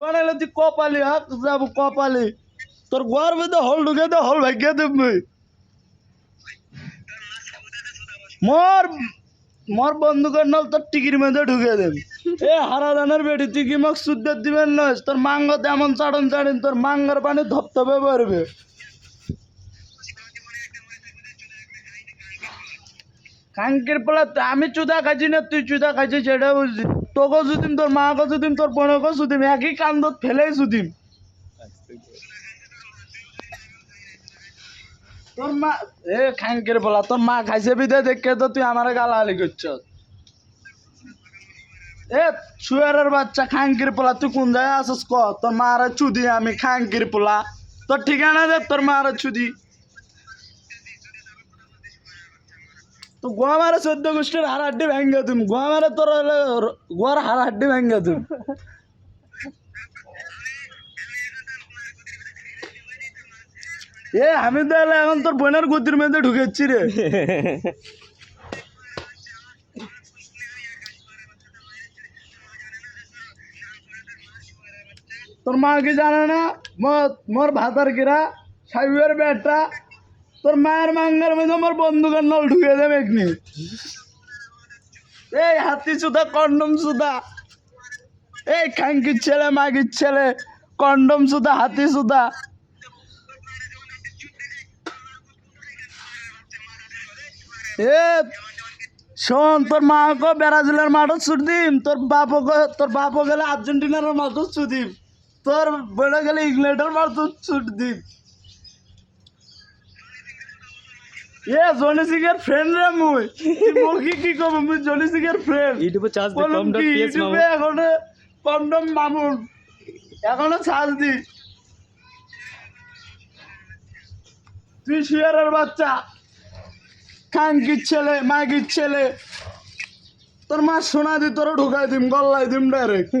বানাইলে তুই কপালি, হাত যাব কপালি। তোর গোয়ার মধ্যে হল ঢুকে দে, হল ভাগ্যে দেব। মুই মোর মোর বন্ধুকের নল তোর টিকির মধ্যে ঢুকে দেব। এ হারাদানের বেটি, তুই কি মোক সুদ্দের দিবেন নয় তোর মাঙ্গতে এমন চাড়ন চাড়িন, তোর মাঙ্গার পানি ধপধপে পড়বে কাঙ্কির পোলা, আমি চুদা খাইছি না, তুই চুদা খাইছিস, সেটা বুঝছি তোকে সুদিম তোর মাকে সুদিম তোর বোনকে সুদিম একই কান্দত ফেলেই সুদিম তোর মা, এ খাঙ্কির পোলা তোর মা খাইছে বিদে দেখে তো, তুই আমার গালাগালি করছ। এ শুয়ারের বাচ্চা খাঙ্কির পোলা তুই কোন জায়গায় আসিস ক? তোর মারা চুদি, আমি খাঙ্কির পোলা তোর ঠিকানা দে তোর মারা চুদি। তো গোয়া মারে চোদ্দ গোষ্ঠীর হার হাড্ডি ভেঙে তুমি। গোয়া মারে তোর গোয়ার হার হাড্ডি ভেঙে তুমি। এ, আমি তো এখন তোর বোনের গতির মধ্যে ঢুকেছি রে। তোর মা কি জানে না? মোর- ভাতার কিরা সাহেবের বেটা তোর মায়ের মাঙ্গার মধ্যে আমার বন্ধুকের নল ঢুকে দেবে এখনি। এই হাতি সুদা, কন্ডম সুদা। এই খাঙ্কির ছেলে, মাগির ছেলে, কন্ডম সুদা, হাতি সুদা। এ, শোন, তোর মাকে ব্রাজিলের মাঠও ছুট দিম, তোর বাপকে তোর বাপ গেলে আর্জেন্টিনার মাঠও ছুট দিম, তোর বেড়ে গেলে ইংল্যান্ডের মাঠও ছুট দিম। এ জনি সিংয়ের ফ্রেন্ড রে মুই। মুখি কি কব মুই জনি সিংয়ের ফ্রেন্ড ইউটিউবে চার্জ দে কম ডট কি পিএস মামু ইউটিউবে এখনও মামুন। এখনও দি। তুই শুয়ারের বাচ্চা। খাঙ্কির ছেলে মাগির ছেলে। তোর মা শোনা দি তোর ঢুকাই দিম গল্লাই দিম ডাইরেক্ট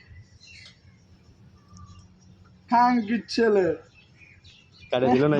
খাঙ্কির ছেলে কাটে দিল না